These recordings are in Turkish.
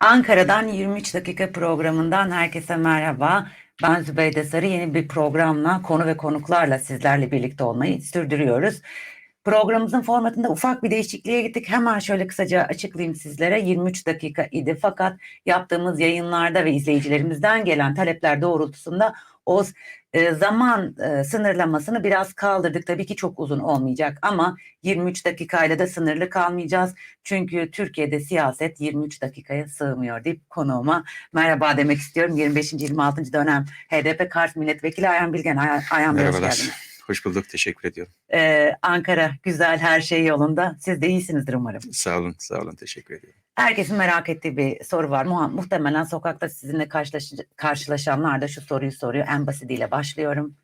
Ankara'dan 23 dakika programından herkese merhaba. Ben Zübeyde Sarı yeni bir programla konu ve konuklarla sizlerle birlikte olmayı sürdürüyoruz. Programımızın formatında ufak bir değişikliğe gittik. Hemen şöyle kısaca açıklayayım sizlere. 23 dakika idi fakat yaptığımız yayınlarda ve izleyicilerimizden gelen talepler doğrultusunda o e, zaman e, sınırlamasını biraz kaldırdık. Tabii ki çok uzun olmayacak ama 23 dakikayla da sınırlı kalmayacağız. Çünkü Türkiye'de siyaset 23 dakikaya sığmıyor deyip konuğuma merhaba demek istiyorum. 25. 26. dönem HDP Kars Milletvekili Ayhan Bilgen. Ay- Ayhan Bey hoş geldiniz. Hoş bulduk. Teşekkür ediyorum. Ee, Ankara güzel her şey yolunda. Siz de iyisinizdir umarım. Sağ olun. Sağ olun. Teşekkür ediyorum. Herkesin merak ettiği bir soru var. Muha- muhtemelen sokakta sizinle karşılaş karşılaşanlar da şu soruyu soruyor. En basitiyle başlıyorum.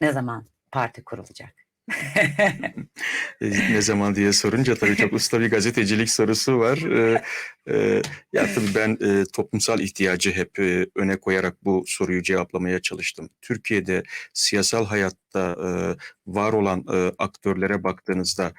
Ne zaman parti kurulacak? Ne zaman diye sorunca tabii çok usta bir gazetecilik sorusu var. E, e, ya tabii ben e, toplumsal ihtiyacı hep e, öne koyarak bu soruyu cevaplamaya çalıştım. Türkiye'de siyasal hayatta e, var olan e, aktörlere baktığınızda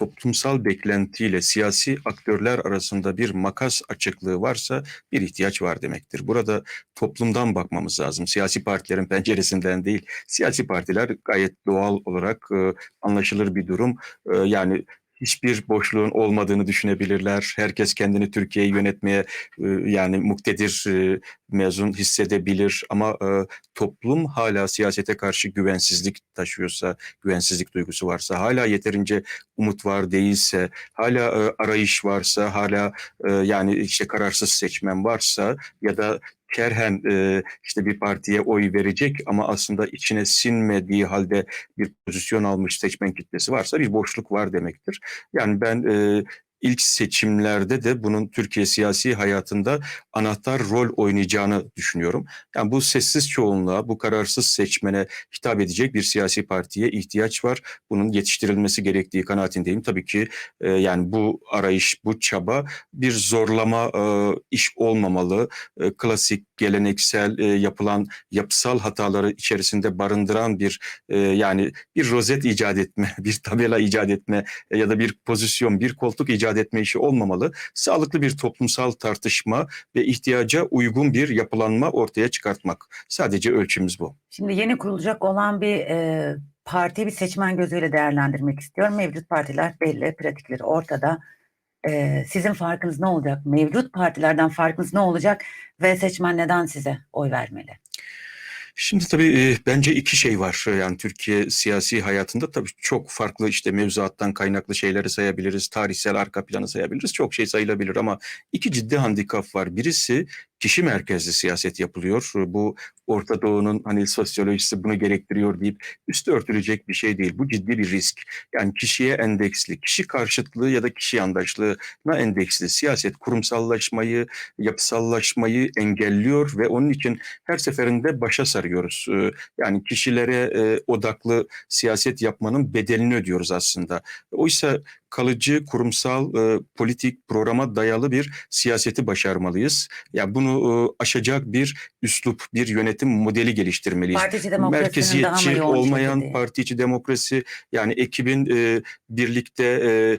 toplumsal beklentiyle siyasi aktörler arasında bir makas açıklığı varsa bir ihtiyaç var demektir. Burada toplumdan bakmamız lazım. Siyasi partilerin penceresinden değil. Siyasi partiler gayet doğal olarak e, anlaşılır bir durum. E, yani hiçbir boşluğun olmadığını düşünebilirler. Herkes kendini Türkiye'yi yönetmeye e, yani muktedir e, mezun hissedebilir ama e, toplum hala siyasete karşı güvensizlik taşıyorsa, güvensizlik duygusu varsa, hala yeterince umut var değilse, hala arayış varsa, hala yani işte kararsız seçmen varsa ya da kerhen e, işte bir partiye oy verecek ama aslında içine sinmediği halde bir pozisyon almış seçmen kitlesi varsa bir boşluk var demektir. Yani ben e, ilk seçimlerde de bunun Türkiye siyasi hayatında anahtar rol oynayacağını düşünüyorum. Yani bu sessiz çoğunluğa, bu kararsız seçmene hitap edecek bir siyasi partiye ihtiyaç var. Bunun yetiştirilmesi gerektiği kanaatindeyim. Tabii ki e, yani bu arayış, bu çaba bir zorlama e, iş olmamalı. E, klasik, geleneksel e, yapılan yapısal hataları içerisinde barındıran bir e, yani bir rozet icat etme, bir tabela icat etme e, ya da bir pozisyon, bir koltuk icat etme işi olmamalı. Sağlıklı bir toplumsal tartışma ve ihtiyaca uygun bir yapılanma ortaya çıkartmak. Sadece ölçümüz bu. Şimdi yeni kurulacak olan bir e, partiyi bir seçmen gözüyle değerlendirmek istiyorum. Mevcut partiler belli, pratikleri ortada. E, sizin farkınız ne olacak? Mevcut partilerden farkınız ne olacak? Ve seçmen neden size oy vermeli? Şimdi tabii bence iki şey var. Yani Türkiye siyasi hayatında tabii çok farklı işte mevzuattan kaynaklı şeyleri sayabiliriz. Tarihsel arka planı sayabiliriz. Çok şey sayılabilir ama iki ciddi handikap var. Birisi kişi merkezli siyaset yapılıyor. Bu Orta Doğu'nun hani sosyolojisi bunu gerektiriyor deyip üstü örtülecek bir şey değil. Bu ciddi bir risk. Yani kişiye endeksli, kişi karşıtlığı ya da kişi yandaşlığına endeksli siyaset kurumsallaşmayı, yapısallaşmayı engelliyor ve onun için her seferinde başa sarıyoruz. Ee, Yani kişilere e, odaklı siyaset yapmanın bedelini ödüyoruz aslında. Oysa kalıcı kurumsal e, politik programa dayalı bir siyaseti başarmalıyız. Ya bunu e, aşacak bir üslup, bir yönetim modeli geliştirmeliyiz. Merkeziyetçi olmayan şekilde? parti içi demokrasi yani ekibin e, birlikte e,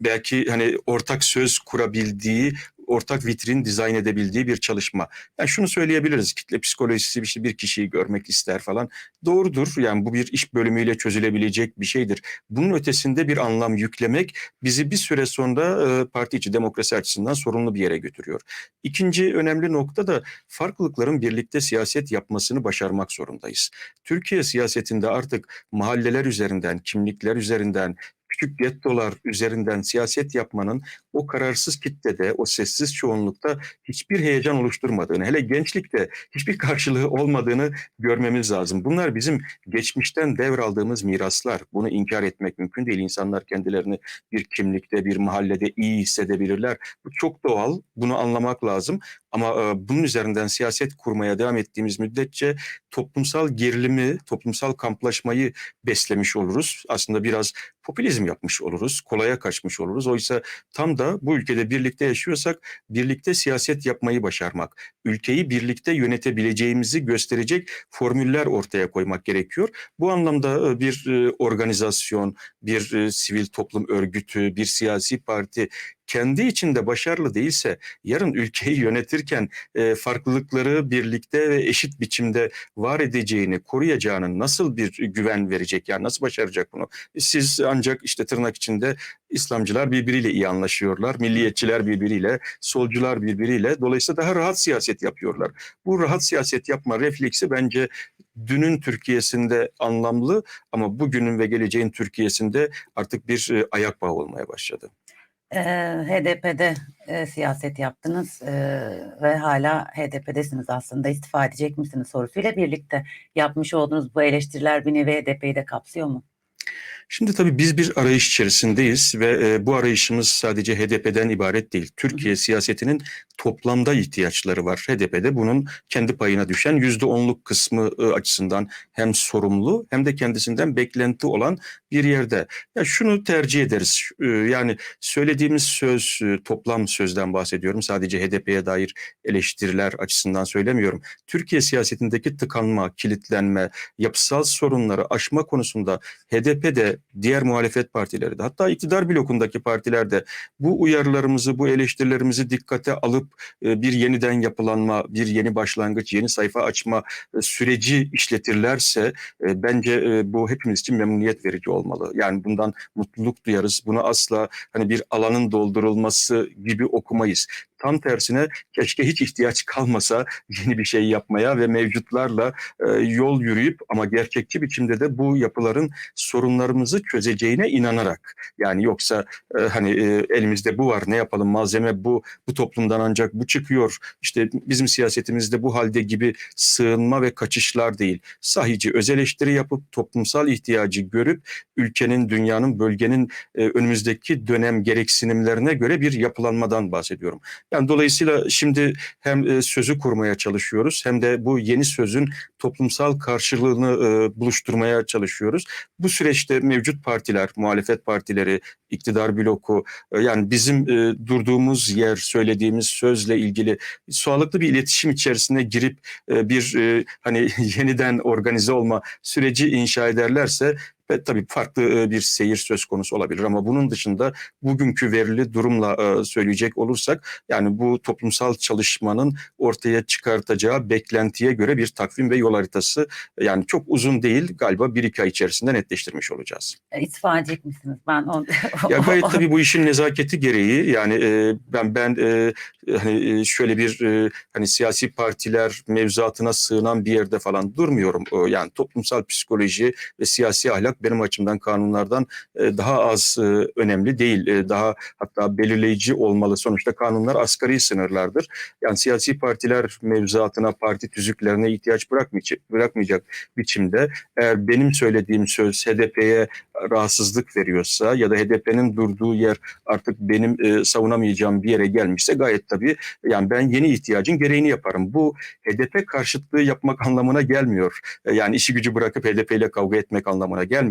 belki hani ortak söz kurabildiği ortak vitrin dizayn edebildiği bir çalışma. Yani şunu söyleyebiliriz. Kitle psikolojisi işte bir kişiyi görmek ister falan. Doğrudur. Yani bu bir iş bölümüyle çözülebilecek bir şeydir. Bunun ötesinde bir anlam yüklemek bizi bir süre sonra e, parti içi demokrasi açısından sorunlu bir yere götürüyor. İkinci önemli nokta da farklılıkların birlikte siyaset yapmasını başarmak zorundayız. Türkiye siyasetinde artık mahalleler üzerinden, kimlikler üzerinden, küçük gettolar üzerinden siyaset yapmanın o kararsız kitlede, o sessiz çoğunlukta hiçbir heyecan oluşturmadığını, hele gençlikte hiçbir karşılığı olmadığını görmemiz lazım. Bunlar bizim geçmişten devraldığımız miraslar. Bunu inkar etmek mümkün değil. İnsanlar kendilerini bir kimlikte, bir mahallede iyi hissedebilirler. Bu çok doğal. Bunu anlamak lazım. Ama e, bunun üzerinden siyaset kurmaya devam ettiğimiz müddetçe toplumsal gerilimi, toplumsal kamplaşmayı beslemiş oluruz. Aslında biraz popülizm yapmış oluruz, kolaya kaçmış oluruz. Oysa tam da bu ülkede birlikte yaşıyorsak birlikte siyaset yapmayı başarmak, ülkeyi birlikte yönetebileceğimizi gösterecek formüller ortaya koymak gerekiyor. Bu anlamda e, bir e, organizasyon, bir e, sivil toplum örgütü, bir siyasi parti kendi içinde başarılı değilse yarın ülkeyi yönetirken e, farklılıkları birlikte ve eşit biçimde var edeceğini, koruyacağını nasıl bir güven verecek? Yani nasıl başaracak bunu? Siz ancak işte tırnak içinde İslamcılar birbiriyle iyi anlaşıyorlar, milliyetçiler birbiriyle, solcular birbiriyle. Dolayısıyla daha rahat siyaset yapıyorlar. Bu rahat siyaset yapma refleksi bence dünün Türkiye'sinde anlamlı ama bugünün ve geleceğin Türkiye'sinde artık bir e, ayak bağı olmaya başladı. Ee, HDP'de e, siyaset yaptınız e, ve hala HDP'desiniz aslında istifa edecek misiniz sorusuyla birlikte yapmış olduğunuz bu eleştiriler bir nevi HDP'yi de kapsıyor mu? Şimdi tabii biz bir arayış içerisindeyiz ve e, bu arayışımız sadece HDP'den ibaret değil. Türkiye siyasetinin toplamda ihtiyaçları var. HDP'de bunun kendi payına düşen yüzde onluk kısmı e, açısından hem sorumlu hem de kendisinden beklenti olan bir yerde. Ya şunu tercih ederiz. E, yani söylediğimiz söz e, toplam sözden bahsediyorum. Sadece HDP'ye dair eleştiriler açısından söylemiyorum. Türkiye siyasetindeki tıkanma, kilitlenme, yapısal sorunları aşma konusunda HDP de diğer muhalefet partileri de hatta iktidar blokundaki partiler de bu uyarılarımızı, bu eleştirilerimizi dikkate alıp e, bir yeniden yapılanma, bir yeni başlangıç, yeni sayfa açma e, süreci işletirlerse e, bence bu hepimiz için memnuniyet verici olmalı. Yani bundan mutluluk duyarız. Bunu asla hani bir alanın doldurulması gibi okumayız. Tam tersine keşke hiç ihtiyaç kalmasa yeni bir şey yapmaya ve mevcutlarla e, yol yürüyüp ama gerçekçi biçimde de bu yapıların sorunlarımızı çözeceğine inanarak yani yoksa e, hani e, elimizde bu var ne yapalım malzeme bu bu toplumdan ancak bu çıkıyor işte bizim siyasetimizde bu halde gibi sığınma ve kaçışlar değil sahici öz eleştiri yapıp toplumsal ihtiyacı görüp ülkenin dünyanın bölgenin e, önümüzdeki dönem gereksinimlerine göre bir yapılanmadan bahsediyorum. Yani dolayısıyla şimdi hem e, sözü kurmaya çalışıyoruz hem de bu yeni sözün toplumsal karşılığını e, buluşturmaya çalışıyoruz. Bu süreçte mevcut partiler, muhalefet partileri, iktidar bloku e, yani bizim durduğumuz yer, söylediğimiz sözle ilgili sağlıklı bir iletişim içerisine girip bir hani yeniden organize olma süreci inşa ederlerse ve tabii farklı e, bir seyir söz konusu olabilir ama bunun dışında bugünkü verili durumla e, söyleyecek olursak yani bu toplumsal çalışmanın ortaya çıkartacağı beklentiye göre bir takvim ve yol haritası yani çok uzun değil galiba bir iki ay içerisinde netleştirmiş olacağız. E, İstifa edecek misiniz? Ben on, Ya gayet tabii bu işin nezaketi gereği yani e, ben ben e, hani e, şöyle bir e, hani siyasi partiler mevzuatına sığınan bir yerde falan durmuyorum. E, yani toplumsal psikoloji ve siyasi ahlak benim açımdan kanunlardan e, daha az e, önemli değil. E, daha hatta belirleyici olmalı. Sonuçta kanunlar asgari sınırlardır. Yani siyasi partiler mevzuatına, parti tüzüklerine ihtiyaç bırakmayacak, biçimde eğer benim söylediğim söz HDP'ye rahatsızlık veriyorsa ya da HDP'nin durduğu yer artık benim savunamayacağım bir yere gelmişse gayet tabii yani ben yeni ihtiyacın gereğini yaparım. Bu HDP karşıtlığı yapmak anlamına gelmiyor. Yani işi gücü bırakıp HDP ile kavga etmek anlamına gelmiyor.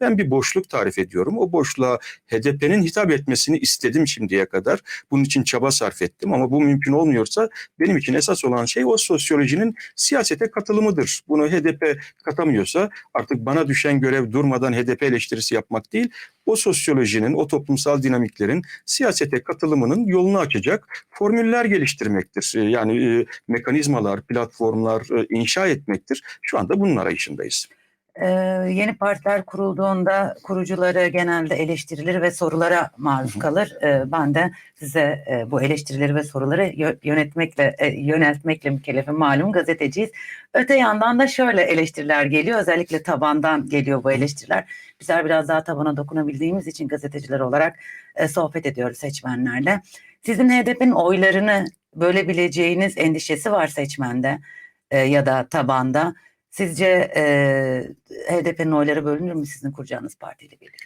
Ben bir boşluk tarif ediyorum. O boşluğa HDP'nin hitap etmesini istedim şimdiye kadar. Bunun için çaba sarf ettim ama bu mümkün olmuyorsa benim için esas olan şey o sosyolojinin siyasete katılımıdır. Bunu HDP katamıyorsa artık bana düşen görev durmadan HDP eleştirisi yapmak değil, o sosyolojinin, o toplumsal dinamiklerin siyasete katılımının yolunu açacak formüller geliştirmektir. E, Yani e, mekanizmalar, platformlar e, inşa etmektir. Şu anda bunun arayışındayız. Ee, yeni partiler kurulduğunda kurucuları genelde eleştirilir ve sorulara maruz kalır. Ee, ben de size e, bu eleştirileri ve soruları yö- yönetmekle e, yöneltmekle mükellefim malum gazeteciyiz. Öte yandan da şöyle eleştiriler geliyor. Özellikle tabandan geliyor bu eleştiriler. Bizler biraz daha tabana dokunabildiğimiz için gazeteciler olarak e, sohbet ediyoruz seçmenlerle. Sizin HDP'nin oylarını bölebileceğiniz endişesi var seçmende e, ya da tabanda. Sizce e, HDP'nin oyları bölünür mü sizin kuracağınız partiyle birlikte?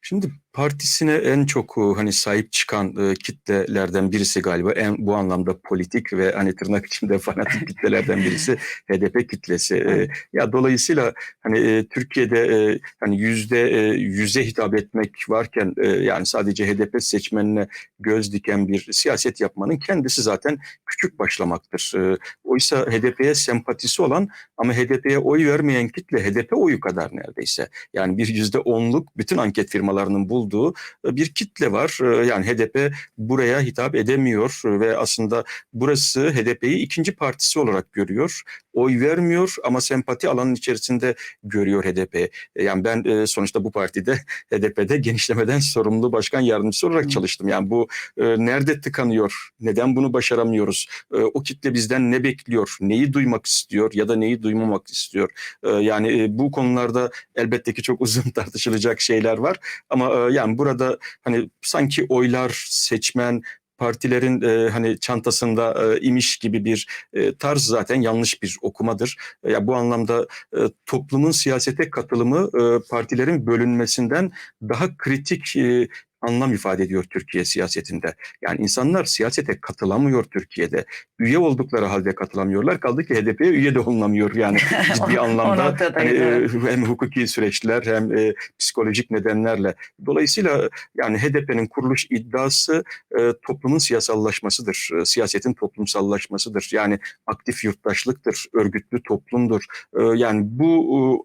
Şimdi partisine en çok e, hani sahip çıkan e, kitlelerden birisi galiba en bu anlamda politik ve hani tırnak içinde fanatik kitlelerden birisi HDP kitlesi. E, ya dolayısıyla hani e, Türkiye'de e, hani yüzde e, yüze hitap etmek varken e, yani sadece HDP seçmenine göz diken bir siyaset yapmanın kendisi zaten küçük başlamaktır. E, oysa HDP'ye sempatisi olan ama HDP'ye oy vermeyen kitle HDP oyu kadar neredeyse. Yani bir yüzde onluk bütün anket firmalarının bulduğu olduğu e, bir kitle var. E, Yani HDP buraya hitap edemiyor ve aslında burası HDP'yi ikinci partisi olarak görüyor. Oy vermiyor ama sempati alanın içerisinde görüyor HDP. E, Yani ben sonuçta bu partide HDP'de genişlemeden sorumlu başkan yardımcısı olarak çalıştım. Yani bu nerede tıkanıyor? Neden bunu başaramıyoruz? O kitle bizden ne bekliyor? Neyi duymak istiyor ya da neyi duymamak istiyor? Yani bu konularda elbette ki çok uzun tartışılacak şeyler var. Ama yani burada hani sanki oylar, seçmen, partilerin e, hani çantasında e, imiş gibi bir e, tarz zaten yanlış bir okumadır. E, ya bu anlamda e, toplumun siyasete katılımı e, partilerin bölünmesinden daha kritik e, anlam ifade ediyor Türkiye siyasetinde. Yani insanlar siyasete katılamıyor Türkiye'de. Üye oldukları halde katılamıyorlar. Kaldı ki HDP'ye üye de olunamıyor. Yani ciddi anlamda hani, e, hem hukuki süreçler hem e, psikolojik nedenlerle. Dolayısıyla yani HDP'nin kuruluş iddiası e, toplumun siyasallaşmasıdır. E, siyasetin toplumsallaşmasıdır. Yani aktif yurttaşlıktır, örgütlü toplumdur. E, yani bu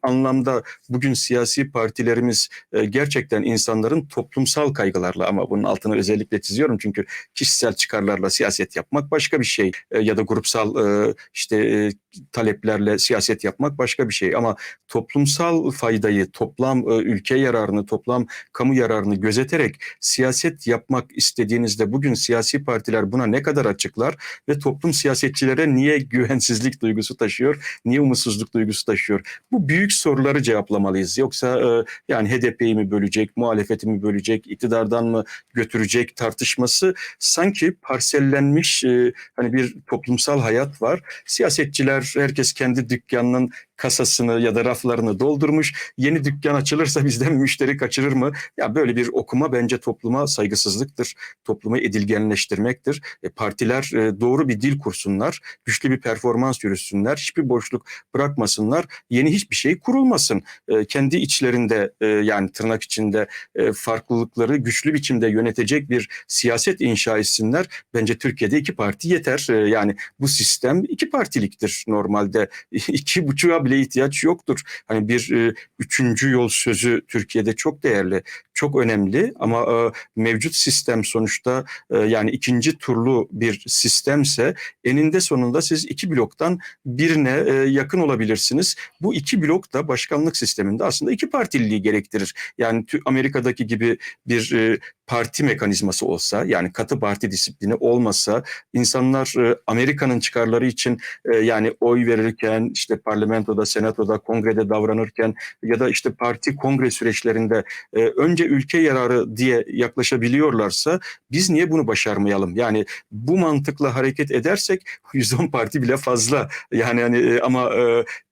e, anlamda bugün siyasi partilerimiz e, gerçekten insanların toplumsal kaygılarla ama bunun altını özellikle çiziyorum çünkü kişisel çıkarlarla siyaset yapmak başka bir şey. E, ya da grupsal e, işte e, taleplerle siyaset yapmak başka bir şey ama toplumsal faydayı, toplam e, ülke yararını, toplam kamu yararını gözeterek siyaset yapmak istediğinizde bugün siyasi partiler buna ne kadar açıklar ve toplum siyasetçilere niye güvensizlik duygusu taşıyor, niye umutsuzluk duygusu taşıyor? Bu büyük soruları cevaplamalıyız. Yoksa e, yani HDP'yi mi bölecek, muhalefeti mi bölecek, iktidardan mı götürecek tartışması sanki parsellenmiş e, hani bir toplumsal hayat var. Siyasetçiler herkes kendi dükkanının kasasını ya da raflarını doldurmuş. Yeni dükkan açılırsa bizden müşteri kaçırır mı? Ya böyle bir okuma bence topluma saygısızlıktır. Toplumu edilgenleştirmektir. E, partiler e, doğru bir dil kursunlar. Güçlü bir performans yürütsünler. Hiçbir boşluk bırakmasınlar. Yeni hiçbir şey kurulmasın. E, kendi içlerinde e, yani tırnak içinde e, farklılıkları güçlü biçimde yönetecek bir siyaset inşa etsinler. Bence Türkiye'de iki parti yeter. E, yani bu sistem iki partiliktir normalde. İki buçuğa bile ihtiyaç yoktur. Hani bir e, üçüncü yol sözü Türkiye'de çok değerli, çok önemli ama e, mevcut sistem sonuçta e, yani ikinci turlu bir sistemse eninde sonunda siz iki bloktan birine e, yakın olabilirsiniz. Bu iki blok da başkanlık sisteminde aslında iki partililiği gerektirir. Yani Amerika'daki gibi bir e, parti mekanizması olsa yani katı parti disiplini olmasa insanlar e, Amerika'nın çıkarları için e, yani oy verirken işte parlamentoda, senatoda, kongrede davranırken ya da işte parti kongre süreçlerinde e, önce ülke yararı diye yaklaşabiliyorlarsa biz niye bunu başarmayalım? Yani bu mantıkla hareket edersek 110 parti bile fazla. Yani hani ama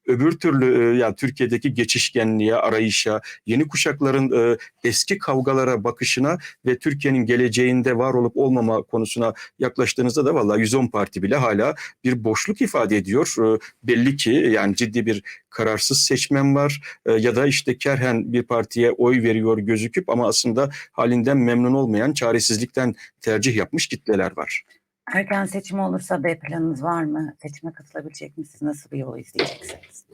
öbür türlü e, ya Türkiye'deki geçişkenliğe, arayışa, yeni kuşakların e, eski kavgalara bakışına ve Türkiye'nin geleceğinde var olup olmama konusuna yaklaştığınızda da vallahi 110 parti bile hala bir boşluk ifade ediyor. E, belli ki yani ciddi bir kararsız seçmen var e, ya da işte kerhen bir partiye oy veriyor gözüküp ama aslında halinden memnun olmayan çaresizlikten tercih yapmış kitleler var. Erken seçim olursa B planınız var mı? Seçime katılabilecek misiniz? Nasıl bir yol izleyeceksiniz?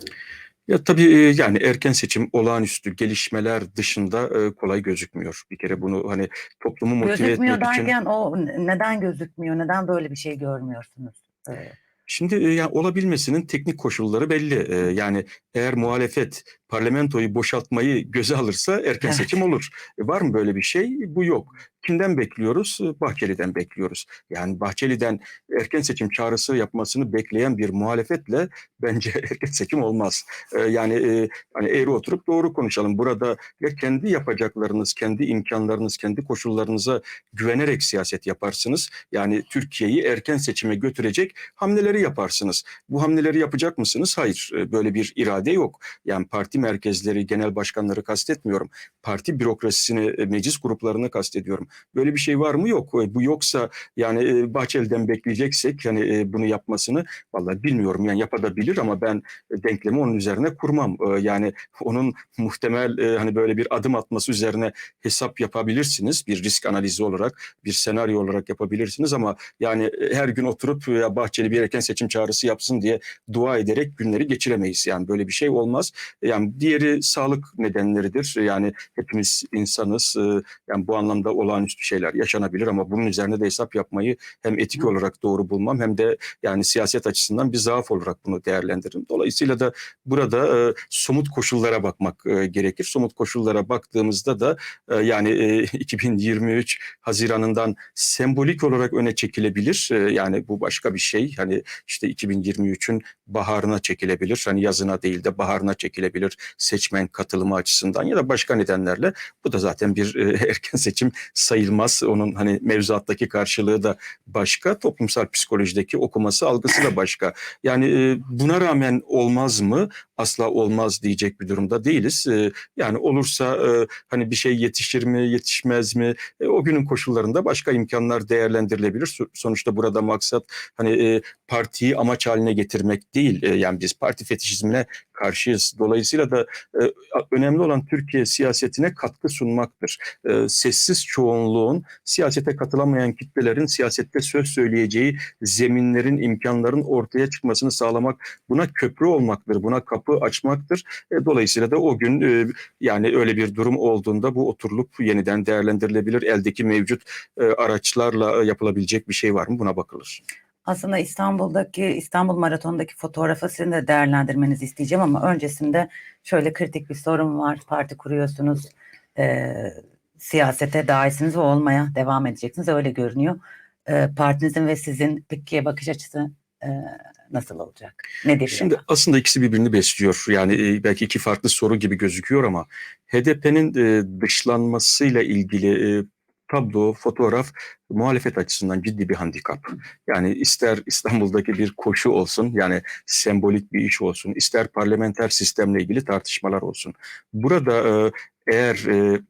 Ya tabii e, yani erken seçim olağanüstü gelişmeler dışında e, kolay gözükmüyor. Bir kere bunu hani toplumu motive Gözükmüyor etmek için. derken o neden gözükmüyor? Neden böyle bir şey görmüyorsunuz? Ee, Şimdi e, yani olabilmesinin teknik koşulları belli. Yani eğer muhalefet parlamentoyu boşaltmayı göze alırsa erken seçim olur. E, var mı böyle bir şey? Bu yok. Kimden bekliyoruz? E, Bahçeli'den bekliyoruz. Yani Bahçeli'den erken seçim çağrısı yapmasını bekleyen bir muhalefetle bence erken seçim olmaz. E, yani e, hani eğri oturup doğru konuşalım. Burada ya kendi yapacaklarınız, kendi imkanlarınız, kendi koşullarınıza güvenerek siyaset yaparsınız. Yani Türkiye'yi erken seçime götürecek hamleleri yaparsınız. Bu hamleleri yapacak mısınız? Hayır. E, Böyle bir irade yok. Yani parti merkezleri, genel başkanları kastetmiyorum. Parti bürokrasisini, e, meclis gruplarını kastediyorum. Böyle bir şey var mı? Yok. E, Bu yoksa yani e, Bahçeli'den bekleyeceksek yani bunu yapmasını vallahi bilmiyorum. Yani yapabilir ama ben denklemi onun üzerine kurmam. Yani onun muhtemel hani böyle bir adım atması üzerine hesap yapabilirsiniz. Bir risk analizi olarak, bir senaryo olarak yapabilirsiniz ama yani her gün oturup ya Bahçeli bir erken seçim çağrısı yapsın diye dua ederek günleri geçiremeyiz. Yani böyle bir şey olmaz. Yani diğeri sağlık nedenleridir. Yani hepimiz insanız. E, yani bu anlamda olağanüstü şeyler yaşanabilir ama bunun üzerine de hesap yapmayı hem etik olarak doğru bulmam hem de yani siyaset açısından bir zaaf olarak bunu değerlendiririm. Dolayısıyla da burada e, somut koşullara bakmak e, gerekir. Somut koşullara baktığımızda da e, yani e, 2023 Haziran'ından sembolik olarak öne çekilebilir. Yani bu başka bir şey. Hani işte 2023'ün baharına çekilebilir. Hani yazına değil de baharına çekilebilir seçmen katılımı açısından ya da başka nedenlerle. Bu da zaten bir e, erken seçim sayılmaz. Onun hani mevzuattaki karşılığı da başka. Toplumsal psikolojideki okuması, algısı da başka. Yani e, buna rağmen olmaz mı? Asla olmaz diyecek bir durumda değiliz. E, yani olursa e, hani bir şey yetişir mi, yetişmez mi? E, o günün koşullarında başka imkanlar değerlendirilebilir. So- Sonuçta burada maksat hani e, partiyi amaç haline getirmek değil. Yani biz parti fetişizmine karşıyız. Dolayısıyla da önemli olan Türkiye siyasetine katkı sunmaktır. Sessiz çoğunluğun siyasete katılamayan kitlelerin siyasette söz söyleyeceği zeminlerin, imkanların ortaya çıkmasını sağlamak buna köprü olmaktır. Buna kapı açmaktır. E, dolayısıyla da o gün e, yani öyle bir durum olduğunda bu oturulup yeniden değerlendirilebilir. Eldeki mevcut e, araçlarla e, yapılabilecek bir şey var mı? Buna bakılır. Aslında İstanbul'daki İstanbul Maratonu'ndaki fotoğrafı sizin de değerlendirmenizi isteyeceğim ama öncesinde şöyle kritik bir sorum var. Parti kuruyorsunuz, eee, siyasete dahilsiniz ve olmaya devam edeceksiniz. Öyle görünüyor. Eee, partinizin ve sizin Türkiye bakış açısı eee, nasıl olacak? Nedir? Şimdi aslında ikisi birbirini besliyor. Yani e, belki iki farklı soru gibi gözüküyor ama HDP'nin e, dışlanmasıyla ilgili e, tablo, fotoğraf muhalefet açısından ciddi bir handikap. Yani ister İstanbul'daki bir koşu olsun, yani sembolik bir iş olsun, ister parlamenter sistemle ilgili tartışmalar olsun. Burada eğer e,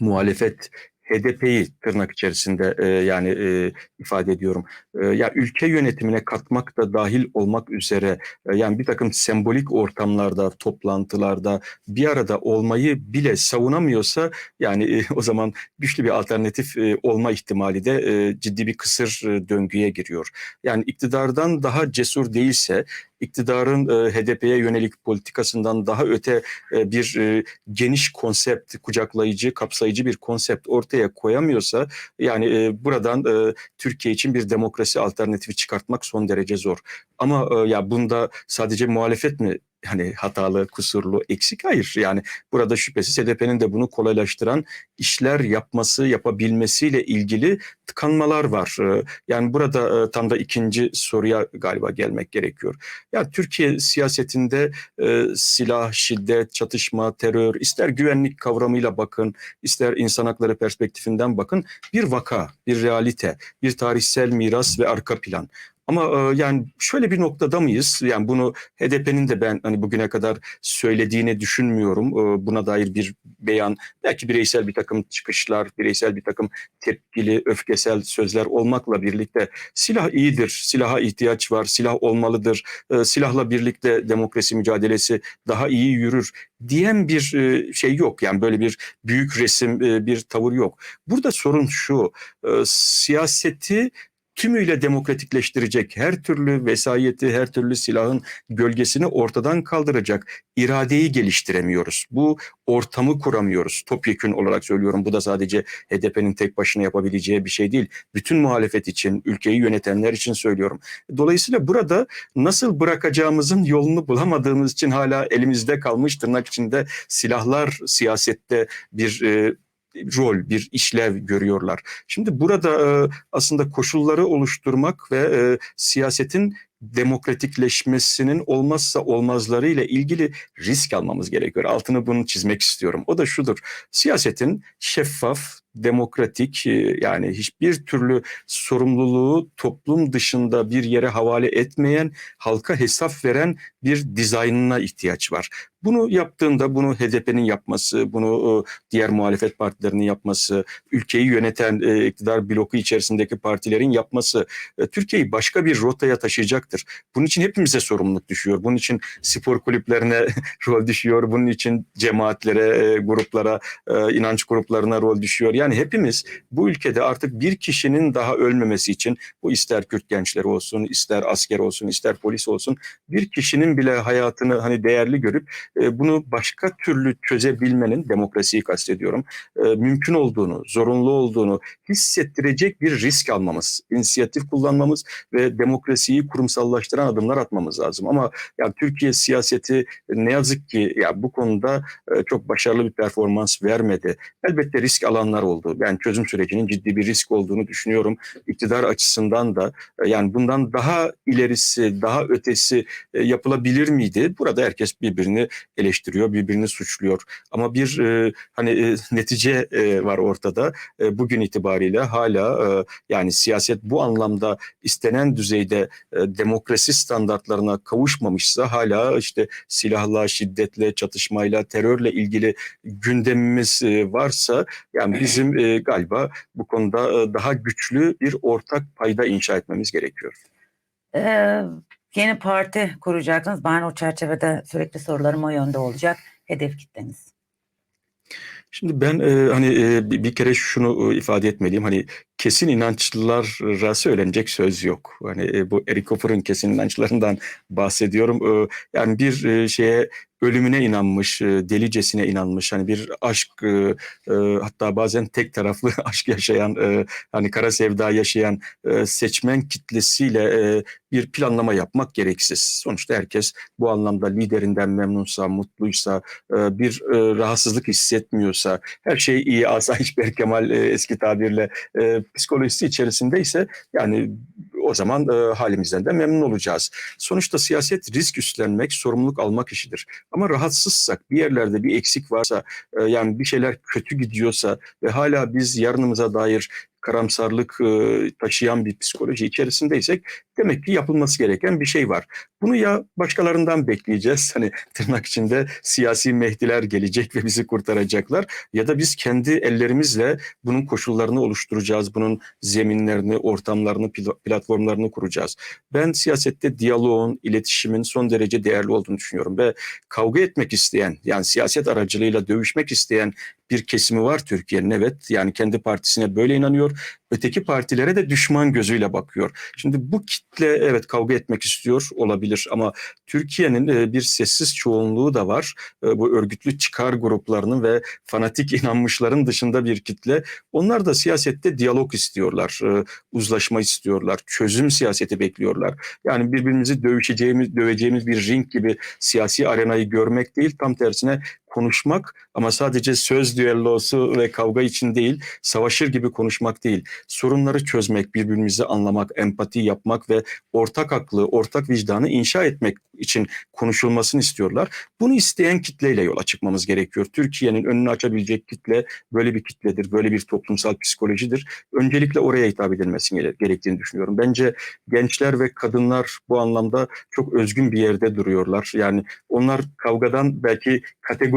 muhalefet HDP'yi tırnak içerisinde e, yani e, ifade ediyorum. E, ya ülke yönetimine katmak da dahil olmak üzere e, yani bir takım sembolik ortamlarda, toplantılarda bir arada olmayı bile savunamıyorsa yani e, o zaman güçlü bir alternatif e, olma ihtimali de e, ciddi bir kısır e, döngüye giriyor. Yani iktidardan daha cesur değilse, iktidarın e, HDP'ye yönelik politikasından daha öte e, bir e, geniş konsept, kucaklayıcı, kapsayıcı bir konsept ortaya koyamıyorsa yani e, buradan e, Türkiye için bir demokrasi alternatifi çıkartmak son derece zor. Ama e, ya bunda sadece muhalefet mi yani hatalı, kusurlu, eksik? Hayır. Yani burada şüphesiz HDP'nin de bunu kolaylaştıran işler yapması, yapabilmesiyle ilgili tıkanmalar var. E, Yani burada e, tam da ikinci soruya galiba gelmek gerekiyor. Ya Türkiye siyasetinde e, silah, şiddet, çatışma, terör, ister güvenlik kavramıyla bakın, ister insan hakları perspektifinden bakın bir vaka, bir realite, bir tarihsel miras ve arka plan. Ama e, yani şöyle bir noktada mıyız? Yani bunu HDP'nin de ben hani bugüne kadar söylediğini düşünmüyorum. E, buna dair bir beyan, belki bireysel bir takım çıkışlar, bireysel bir takım tepkili, öfkesel sözler olmakla birlikte silah iyidir, silaha ihtiyaç var, silah olmalıdır, e, silahla birlikte demokrasi mücadelesi daha iyi yürür diyen bir e, şey yok. Yani böyle bir büyük resim, e, bir tavır yok. Burada sorun şu, e, siyaseti tümüyle demokratikleştirecek, her türlü vesayeti, her türlü silahın gölgesini ortadan kaldıracak iradeyi geliştiremiyoruz. Bu ortamı kuramıyoruz. Topyekün olarak söylüyorum. Bu da sadece HDP'nin tek başına yapabileceği bir şey değil. Bütün muhalefet için, ülkeyi yönetenler için söylüyorum. Dolayısıyla burada nasıl bırakacağımızın yolunu bulamadığımız için hala elimizde kalmış tırnak içinde silahlar siyasette bir e, rol, bir işlev görüyorlar. Şimdi burada aslında koşulları oluşturmak ve siyasetin demokratikleşmesinin olmazsa olmazları ile ilgili risk almamız gerekiyor. Altını bunu çizmek istiyorum. O da şudur. Siyasetin şeffaf, demokratik e, yani hiçbir türlü sorumluluğu toplum dışında bir yere havale etmeyen, halka hesap veren bir dizaynına ihtiyaç var. Bunu yaptığında bunu HDP'nin yapması, bunu e, diğer muhalefet partilerinin yapması, ülkeyi yöneten e, iktidar bloku içerisindeki partilerin yapması Türkiye'yi başka bir rotaya taşıyacaktır. Olmayacaktır. Bunun için hepimize sorumluluk düşüyor. Bunun için spor kulüplerine rol düşüyor. Bunun için cemaatlere, e, gruplara, e, inanç gruplarına rol düşüyor. Yani hepimiz bu ülkede artık bir kişinin daha ölmemesi için bu ister Kürt gençleri olsun, ister asker olsun, ister polis olsun bir kişinin bile hayatını hani değerli görüp e, bunu başka türlü çözebilmenin demokrasiyi kastediyorum. mümkün olduğunu, zorunlu olduğunu hissettirecek bir risk almamız, inisiyatif kullanmamız ve demokrasiyi kurumsallaştıran adımlar atmamız lazım. Ama ya Türkiye siyaseti ne yazık ki ya bu konuda e, çok başarılı bir performans vermedi. Elbette risk alanlar oldu. Ben çözüm sürecinin ciddi bir risk olduğunu düşünüyorum. İktidar açısından da e, yani bundan daha ilerisi, daha ötesi e, yapılabilir miydi? Burada herkes birbirini eleştiriyor, birbirini suçluyor. Ama bir e, hani e, netice e, var ortada. E, bugün itibariyle hala e, yani siyaset bu anlamda istenen düzeyde e, demokrasi standartlarına kavuşmamışsa hala işte silahla, şiddetle, çatışmayla, terörle ilgili gündemimiz e, varsa yani bizim e, galiba bu konuda e, daha güçlü bir ortak payda inşa etmemiz gerekiyor. Ee, yeni parti kuracaksınız. Ben o çerçevede sürekli sorularım o yönde olacak. Hedef kitleniz. Şimdi ben e, hani e, bir kere şunu e, ifade etmeliyim. Hani kesin inançlılara söylenecek söz yok. Hani e, bu Eric Hoffer'ın kesin inançlarından bahsediyorum. E, yani bir e, şeye ölümüne inanmış, e, delicesine inanmış. Hani bir aşk e, e, hatta bazen tek taraflı aşk yaşayan, e, hani kara sevda yaşayan seçmen kitlesiyle bir planlama yapmak gereksiz. Sonuçta herkes bu anlamda liderinden memnunsa, mutluysa, bir rahatsızlık hissetmiyorsa, her şey iyi, asayiş Berkemal eski tabirle psikolojisi içerisindeyse yani o zaman e, halimizden de memnun olacağız. Sonuçta siyaset risk üstlenmek, sorumluluk almak işidir. Ama rahatsızsak, bir yerlerde bir eksik varsa, e, yani bir şeyler kötü gidiyorsa ve hala biz yarınımıza dair karamsarlık e, taşıyan bir psikoloji içerisindeysek demek ki yapılması gereken bir şey var. Bunu ya başkalarından bekleyeceğiz. Hani tırnak içinde siyasi mehdiler gelecek ve bizi kurtaracaklar ya da biz kendi ellerimizle bunun koşullarını oluşturacağız. Bunun zeminlerini, ortamlarını, pl- platformlarını kuracağız. Ben siyasette diyaloğun, iletişimin son derece değerli olduğunu düşünüyorum ve kavga etmek isteyen, yani siyaset aracılığıyla dövüşmek isteyen bir kesimi var Türkiye'nin evet. Yani kendi partisine böyle inanıyor. Öteki partilere de düşman gözüyle bakıyor. Şimdi bu kitle evet kavga etmek istiyor olabilir ama Türkiye'nin e, bir sessiz çoğunluğu da var. E, Bu örgütlü çıkar gruplarının ve fanatik inanmışların dışında bir kitle. Onlar da siyasette diyalog istiyorlar, e, uzlaşma istiyorlar, çözüm siyaseti bekliyorlar. Yani birbirimizi dövüşeceğimiz, döveceğimiz bir ring gibi siyasi arenayı görmek değil, tam tersine konuşmak ama sadece söz düellosu ve kavga için değil, savaşır gibi konuşmak değil. Sorunları çözmek, birbirimizi anlamak, empati yapmak ve ortak aklı, ortak vicdanı inşa etmek için konuşulmasını istiyorlar. Bunu isteyen kitleyle yola çıkmamız gerekiyor. Türkiye'nin önünü açabilecek kitle böyle bir kitledir, böyle bir toplumsal psikolojidir. Öncelikle oraya hitap edilmesi gere- gerektiğini düşünüyorum. Bence gençler ve kadınlar bu anlamda çok özgün bir yerde duruyorlar. Yani onlar kavgadan belki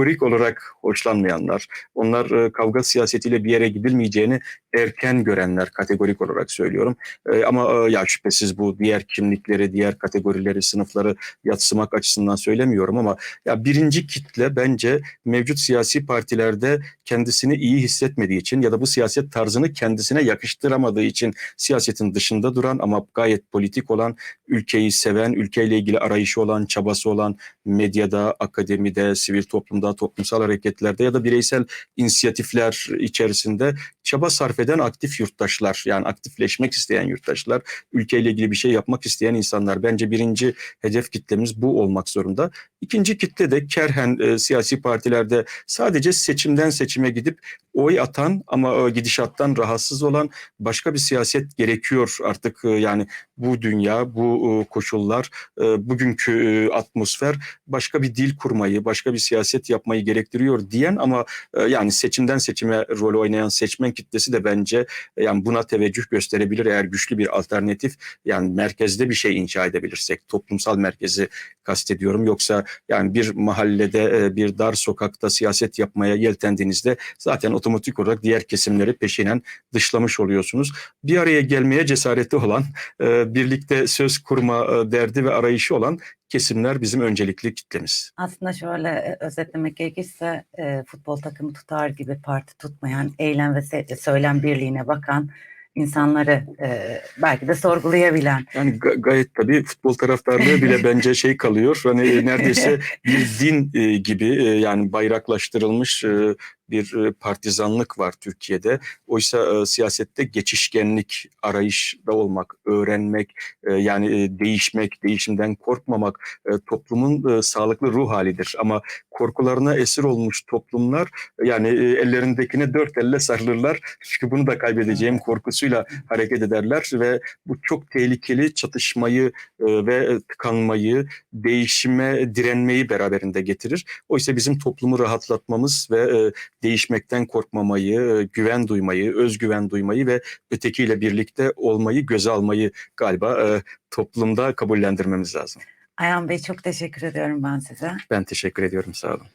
kategorik olarak hoşlanmayanlar, onlar e, kavga siyasetiyle bir yere gidilmeyeceğini erken görenler kategorik olarak söylüyorum. E, ama e, ya şüphesiz bu diğer kimlikleri, diğer kategorileri, sınıfları yatsımak açısından söylemiyorum ama ya birinci kitle bence mevcut siyasi partilerde kendisini iyi hissetmediği için ya da bu siyaset tarzını kendisine yakıştıramadığı için siyasetin dışında duran ama gayet politik olan, ülkeyi seven, ülkeyle ilgili arayışı olan, çabası olan medyada, akademide, sivil toplumda, toplumsal hareketlerde ya da bireysel inisiyatifler içerisinde çaba sarf eden aktif yurttaşlar yani aktifleşmek isteyen yurttaşlar, ülkeyle ilgili bir şey yapmak isteyen insanlar. Bence birinci hedef kitlemiz bu olmak zorunda. İkinci kitle de kerhen e, siyasi partilerde sadece seçimden seçime gidip oy atan ama e, gidişattan rahatsız olan başka bir siyaset gerekiyor artık. E, yani bu dünya, bu e, koşullar, bugünkü atmosfer başka bir dil kurmayı, başka bir siyaset yapmayı gerektiriyor diyen ama yani seçimden seçime rol oynayan seçmen kitlesi de bence yani buna teveccüh gösterebilir. Eğer güçlü bir alternatif yani merkezde bir şey inşa edebilirsek toplumsal merkezi kastediyorum. Yoksa yani bir mahallede bir dar sokakta siyaset yapmaya yeltendiğinizde zaten o otomatik olarak diğer kesimleri peşinen dışlamış oluyorsunuz. Bir araya gelmeye cesareti olan, e, birlikte söz kurma e, derdi ve arayışı olan kesimler bizim öncelikli kitlemiz. Aslında şöyle e, özetlemek gerekirse e, futbol takımı tutar gibi parti tutmayan, eylem ve söylem birliğine bakan insanları e, belki de sorgulayabilen. Yani ga- gayet tabii futbol taraftarlığı bile bence şey kalıyor. Hani neredeyse bir din e, gibi e, yani bayraklaştırılmış e, bir e, partizanlık var Türkiye'de. Oysa e, siyasette geçişkenlik, arayışta olmak, öğrenmek, e, yani e, değişmek, değişimden korkmamak e, toplumun e, sağlıklı ruh halidir. Ama korkularına esir olmuş toplumlar yani e, ellerindekine dört elle sarılırlar. Çünkü bunu da kaybedeceğim korkusuyla hareket ederler ve bu çok tehlikeli çatışmayı e, ve tıkanmayı, değişime direnmeyi beraberinde getirir. Oysa bizim toplumu rahatlatmamız ve e, değişmekten korkmamayı, e, güven duymayı, özgüven duymayı ve ötekiyle birlikte olmayı göze almayı galiba e, toplumda kabullendirmemiz lazım. Ayhan Bey çok teşekkür ediyorum ben size. Ben teşekkür ediyorum sağ olun.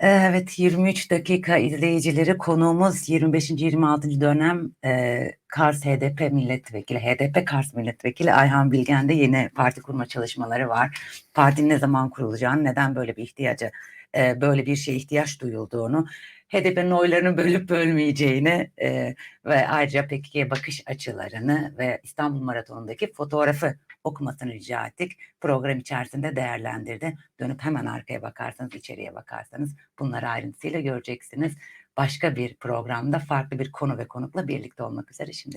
Evet 23 dakika izleyicileri konuğumuz 25. 26. dönem e, Kars HDP milletvekili, HDP Kars milletvekili Ayhan Bilgen'de yeni parti kurma çalışmaları var. Partinin ne zaman kurulacağını, neden böyle bir ihtiyacı, e, böyle bir şeye ihtiyaç duyulduğunu, HDP'nin oylarını bölüp bölmeyeceğini e, ve ayrıca PKK'ye bakış açılarını ve İstanbul Maratonu'ndaki fotoğrafı okumasını rica ettik. Program içerisinde değerlendirdi. Dönüp hemen arkaya bakarsanız, içeriye bakarsanız bunları ayrıntısıyla göreceksiniz. Başka bir programda farklı bir konu ve konukla birlikte olmak üzere şimdi.